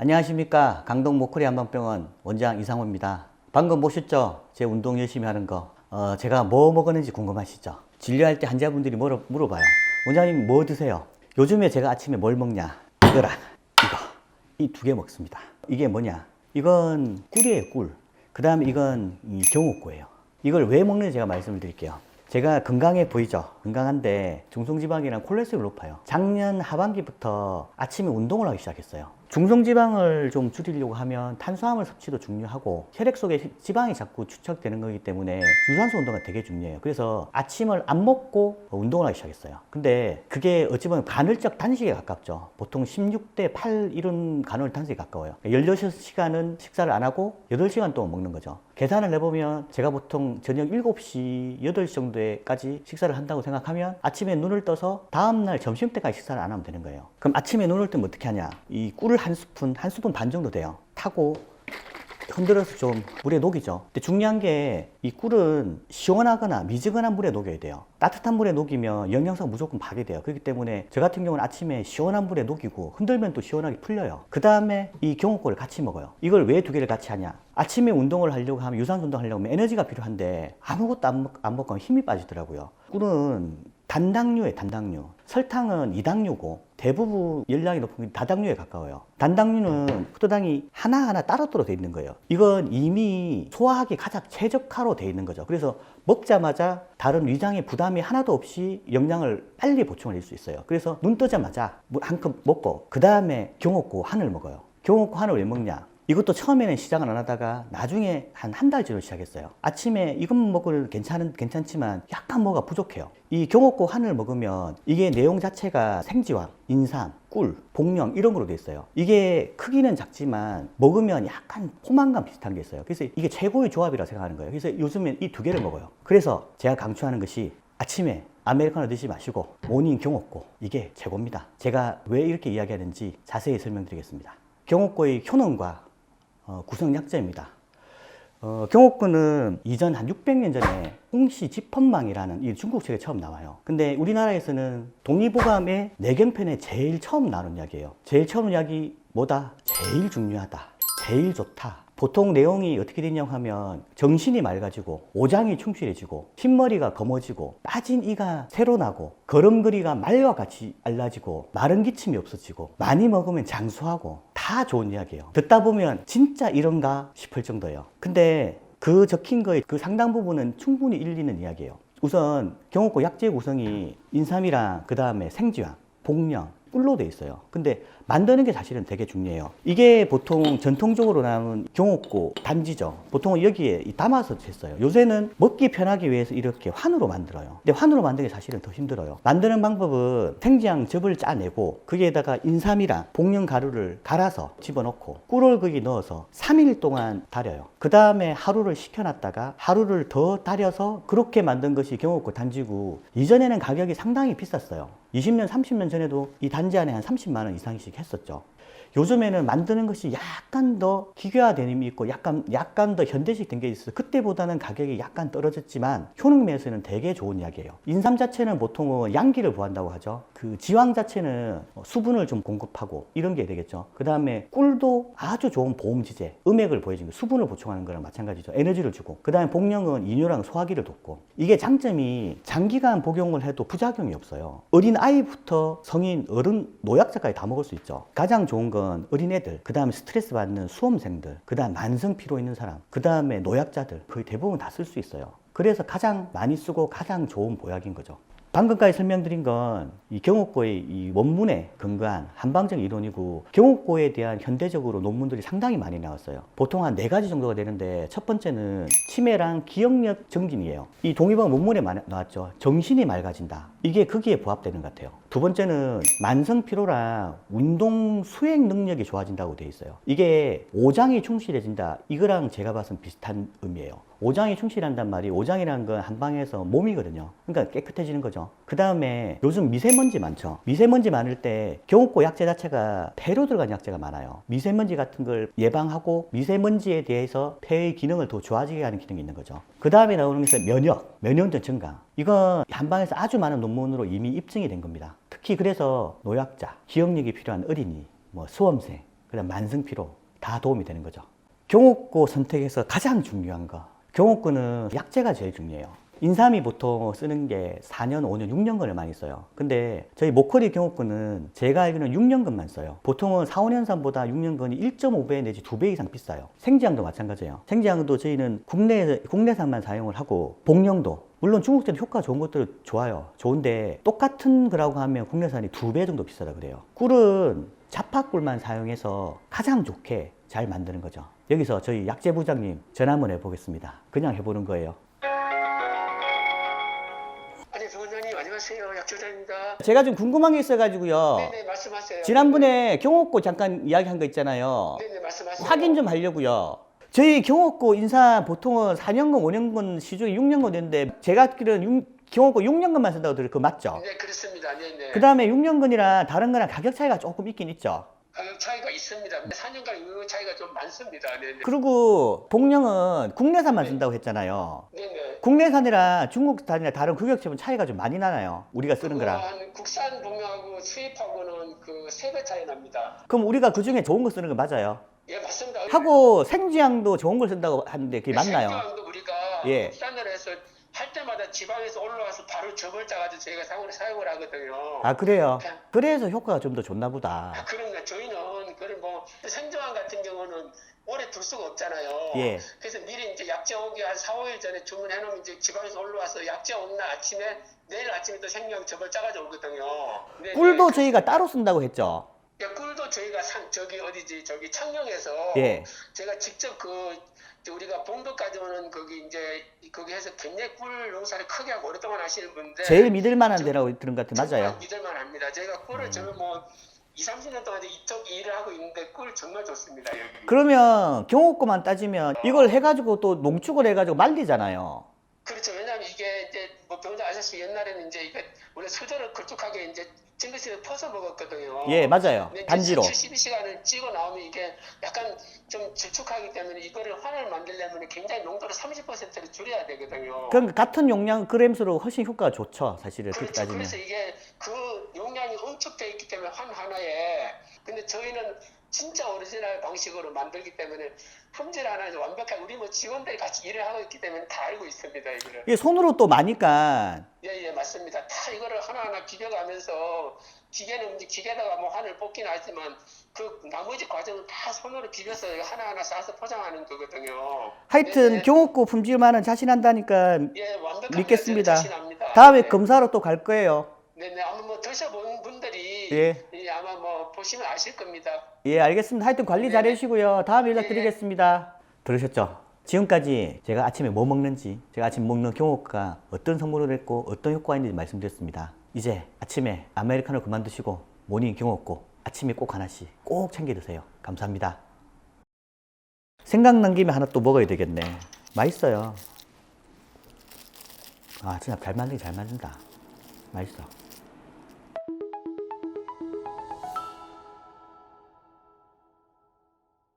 안녕하십니까 강동 모크리 한방병원 원장 이상호입니다. 방금 보셨죠? 제 운동 열심히 하는 거. 어, 제가 뭐 먹었는지 궁금하시죠? 진료할 때 환자분들이 물어, 물어봐요. 원장님 뭐 드세요? 요즘에 제가 아침에 뭘 먹냐? 이거랑 이거 이 두 개 먹습니다. 이게 뭐냐? 이건 꿀이에요 꿀. 그 다음에 이건 이 경옥고예요. 이걸 왜 먹는지 제가 말씀을 드릴게요. 제가 건강해 보이죠? 건강한데 중성지방이랑 콜레스테롤 높아요. 작년 하반기부터 아침에 운동을 하기 시작했어요. 중성지방을 좀 줄이려고 하면 탄수화물 섭취도 중요하고 혈액 속에 지방이 자꾸 축적되는 거기 때문에 유산소 운동가 되게 중요해요. 그래서 아침을 안 먹고 운동을 하기 시작했어요. 근데 그게 어찌 보면 간헐적 단식에 가깝죠. 보통 16대 8 이런 간헐 단식에 가까워요. 16시간은 식사를 안 하고 8시간 동안 먹는 거죠. 계산을 해보면 제가 보통 저녁 7시, 8시 정도에까지 식사를 한다고 생각하면 아침에 눈을 떠서 다음날 점심때까지 식사를 안 하면 되는 거예요. 그럼 아침에 눈을 뜨면 어떻게 하냐? 이 꿀을 한 스푼, 한 스푼 반 정도 돼요. 타고 흔들어서 좀 물에 녹이죠. 근데 중요한 게 이 꿀은 시원하거나 미지근한 물에 녹여야 돼요. 따뜻한 물에 녹이면 영양소가 무조건 파괴돼요. 그렇기 때문에 저 같은 경우는 아침에 시원한 물에 녹이고 흔들면 또 시원하게 풀려요. 그 다음에 이 경옥꿀을 같이 먹어요. 이걸 왜 두 개를 같이 하냐? 아침에 운동을 하려고 하면 유산소 운동 하려고 하면 에너지가 필요한데 아무것도 안, 먹, 안 먹고 힘이 빠지더라고요. 꿀은 단당류에 단당류. 설탕은 이당류고 대부분 열량이 높은 게 다당류에 가까워요. 단당류는 포도당이 하나하나 따로따로 돼 있는 거예요. 이건 이미 소화하기 가장 최적화로 돼 있는 거죠. 그래서 먹자마자 다른 위장에 부담이 하나도 없이 영양을 빨리 보충을 할 수 있어요. 그래서 눈 뜨자마자 한 컵 먹고 그 다음에 경옥고 한을 먹어요. 경옥고 한을 왜 먹냐? 이것도 처음에는 시작을 안 하다가 나중에 한 한 달째로 시작했어요. 아침에 이것만 먹으면 괜찮은, 괜찮지만 약간 뭐가 부족해요. 이 경옥고 한을 먹으면 이게 내용 자체가 생지황, 인삼, 꿀, 복령 이런 거로 돼 있어요. 이게 크기는 작지만 먹으면 약간 포만감 비슷한 게 있어요. 그래서 이게 최고의 조합이라 생각하는 거예요. 그래서 요즘엔 이 두 개를 먹어요. 그래서 제가 강추하는 것이 아침에 아메리카노 드시지 마시고 모닝 경옥고 이게 최고입니다. 제가 왜 이렇게 이야기하는지 자세히 설명드리겠습니다. 경옥고의 효능과 어, 구성 약점입니다. 어, 경옥군은 이전 한 600년 전에 홍시 지펀망이라는 이 중국 책에 처음 나와요. 근데 우리나라에서는 동의보감의 내경편에 제일 처음 나오는 이야기예요. 제일 처음 이야기 뭐다? 제일 중요하다. 제일 좋다. 보통 내용이 어떻게 되냐고 하면 정신이 맑아지고 오장이 충실해지고 흰머리가 검어지고 빠진 이가 새로 나고 걸음걸이가 말과 같이 알라지고 마른 기침이 없어지고 많이 먹으면 장수하고 다 좋은 이야기예요. 듣다 보면 진짜 이런가 싶을 정도예요. 근데 그 적힌 거의 그 상당 부분은 충분히 일리는 이야기예요. 우선 경옥고 약재 구성이 인삼이랑 그 다음에 생지황, 복령, 꿀로 돼 있어요. 근데 만드는 게 사실은 되게 중요해요. 이게 보통 전통적으로 나오는 경옥고 단지죠. 보통은 여기에 담아서 했어요. 요새는 먹기 편하기 위해서 이렇게 환으로 만들어요. 근데 환으로 만드는 게 사실은 더 힘들어요. 만드는 방법은 생지향 즙을 짜내고 거기에다가 인삼이랑 복령 가루를 갈아서 집어넣고 꿀을 거기 넣어서 3일 동안 달여요. 그 다음에 하루를 식혀놨다가 하루를 더 달여서 그렇게 만든 것이 경옥고 단지고 이전에는 가격이 상당히 비쌌어요. 20년, 30년 전에도 이 단지 안에 한 30만 원 이상씩 했었죠. 요즘에는 만드는 것이 약간 더 기계화됨이 있고 약간 약간 더 현대식 된 게 있어요. 그때보다는 가격이 약간 떨어졌지만 효능 면에서는 되게 좋은 이야기예요. 인삼 자체는 보통은 양기를 구한다고 하죠. 그 지황 자체는 수분을 좀 공급하고 이런 게 되겠죠. 그 다음에 꿀도 아주 좋은 보험지제, 음액을 보여주는 거, 수분을 보충하는 거랑 마찬가지죠. 에너지를 주고. 그 다음에 복령은 이뇨랑 소화기를 돕고. 이게 장점이 장기간 복용을 해도 부작용이 없어요. 어린 아이부터 성인, 어른, 노약자까지 다 먹을 수 있죠. 가장 좋은 건 어린애들, 그 다음에 스트레스 받는 수험생들, 그 다음 만성 피로 있는 사람, 그 다음에 노약자들 거의 대부분 다 쓸 수 있어요. 그래서 가장 많이 쓰고 가장 좋은 보약인 거죠. 방금까지 설명드린 건 이 경옥고의 이 원문에 근거한 한방적 이론이고 경옥고에 대한 현대적으로 논문들이 상당히 많이 나왔어요. 보통 한 네 가지 정도가 되는데 첫 번째는 치매랑 기억력 정진이에요. 이 동의보감 원문에 나왔죠. 정신이 맑아진다. 이게 거기에 부합되는 것 같아요. 두 번째는 만성 피로랑 운동 수행 능력이 좋아진다고 돼 있어요. 이게 오장이 충실해진다. 이거랑 제가 봐선 비슷한 의미예요. 오장이 충실한단 말이 오장이라는 건 한방에서 몸이거든요. 그러니까 깨끗해지는 거죠. 그 다음에 요즘 미세먼지 많죠. 미세먼지 많을 때 경옥고 약재 자체가 폐로 들어간 약재가 많아요. 미세먼지 같은 걸 예방하고 미세먼지에 대해서 폐의 기능을 더 좋아지게 하는 기능이 있는 거죠. 그 다음에 나오는 것은 면역, 면역력 증강. 이건 한방에서 아주 많은 논문으로 이미 입증이 된 겁니다. 특히 그래서 노약자, 기억력이 필요한 어린이, 뭐 수험생, 그다음 만성 피로 다 도움이 되는 거죠. 경옥고 선택에서 가장 중요한 거. 경옥고는 약재가 제일 중요해요. 인삼이 보통 쓰는 게 4년, 5년, 6년근을 많이 써요. 근데 저희 목걸이 경옥고는 제가 알기로는 6년근만 써요. 보통은 4, 5년산보다 6년근이 1.5배 내지 2배 이상 비싸요. 생지향도 마찬가지예요. 생지향도 저희는 국내, 국내산만 사용을 하고 복령도 물론 중국제도 효과 좋은 것들 좋아요. 좋은데 똑같은 거라고 하면 국내산이 두 배 정도 비싸다 그래요. 꿀은 자파꿀만 사용해서 가장 좋게 잘 만드는 거죠. 여기서 저희 약재 부장님 전화 한번 해보겠습니다. 그냥 해보는 거예요. 아니 부원장님 안녕하세요 약조장입니다. 제가 좀 궁금한 게 있어가지고요. 네네 말씀하세요. 지난번에 경옥고 잠깐 이야기한 거 있잖아요. 네네 말씀하세요. 확인 좀 하려고요. 저희 경옥고 인사 보통은 4년근, 5년근 시중에 6년근 되는데 제가 듣기로는 육- 경옥고 6년근만 쓴다고 들어요. 그거 맞죠? 네 그렇습니다. 네 네. 그 다음에 6년근이랑 다른 거랑 가격 차이가 조금 있긴 있죠. 가격 차이가 있습니다. 4년간 유효 차이가 좀 많습니다. 네 네. 그리고 복령은 국내산만 쓴다고 했잖아요. 네 네. 국내산이랑 중국산이랑 다른 규격체분 차이가 좀 많이 나나요? 우리가 쓰는 그거 거랑. 한 국산 분명하고 수입하고는 그 세 배 차이 납니다. 그럼 우리가 그 중에 좋은 거 쓰는 거 맞아요? 예 맞습니다. 하고 생지향도 좋은 걸 쓴다고 하는데 그게 맞나요? 생강도 우리가 예. 국산으로 해서 할 때마다 지방에서 올라와서 바로 접을 짜가지고 저희가 사용을, 사용을 하거든요. 아 그래요? 그래서 효과가 좀 더 좋나 아, 보다. 그런가 저희는 그런 뭐 생조항 같은 경우는 오래 둘 수가 없잖아요. 예. 그래서 미리 이제 약재 오기 한 4, 5일 전에 주문해 놓으면 이제 지방에서 올라와서 약재 없나 아침에 내일 아침에 또 생명 접을 짜가지고 오거든요. 네, 꿀도 네. 저희가 따로 쓴다고 했죠? 예, 꿀도 저희가 산 저기 어디지 저기 창녕에서 예. 제가 직접 그 우리가 봉도까지 오는 거기 이제 거기 해서 굉장히 꿀 농사를 크게 하고 오랫동안 하시는 분인데 제일 믿을 만한 데라고 들은 것 같아요. 맞아요. 음. 믿을만 합니다. 제가 꿀을 저는 뭐 2, 30년 동안 이쪽 일을 하고 있는데 꿀 정말 좋습니다. 여기. 그러면 경옥고만 따지면 이걸 해가지고 또 농축을 해가지고 말리잖아요. 그렇죠. 뭐 병자 아저씨 옛날에는 이제 이게 원래 수저를 걸쭉하게 이제 찡긋이 퍼서 먹었거든요. 예, 맞아요. 단지로. 72시간을 찍어 나오면 이게 약간 좀 질축하기 때문에 이거를 환을 만들려면 굉장히 농도를 30%를 줄여야 되거든요. 그럼 같은 용량 그램수로 훨씬 효과가 좋죠. 사실은 그렇죠. 따지면. 그래서 이게 그 용 량이 응축돼 있기 때문에 환 하나에 근데 저희는 진짜 오리지널 방식으로 만들기 때문에 품질 하나 완벽하게 우리 뭐 직원들이 같이 일을 하고 있기 때문에 다 알고 있습니다 이거를 이게 손으로 또 마니까 예예 맞습니다 다 이거를 하나하나 비벼가면서 기계는 이제 기계다가 뭐 환을 뽑긴 하지만 그 나머지 과정은 다 손으로 비벼서 하나하나 싸서 포장하는 거거든요 하여튼 네네. 경옥고 품질만은 자신한다니까 예 믿겠습니다. 다음에 네. 검사로 또 갈 거예요. 네네 아마 뭐 드셔본 분들이 예. 예, 아마 뭐 보시면 아실 겁니다. 예, 알겠습니다. 하여튼 관리 잘. 해주시고요. 다음에 네. 연락드리겠습니다. 들으셨죠? 지금까지 제가 아침에 뭐 먹는지, 제가 아침 먹는 경호가 어떤 성분을 했고 어떤 효과가 있는지 말씀드렸습니다. 이제 아침에 아메리카노 그만 드시고 모닝 경호고 아침에 꼭 하나씩 꼭 챙겨 드세요. 감사합니다. 생각난 김에 하나 또 먹어야 되겠네. 맛있어요. 아, 진짜 잘 만들긴 잘 만든다. 맛있어.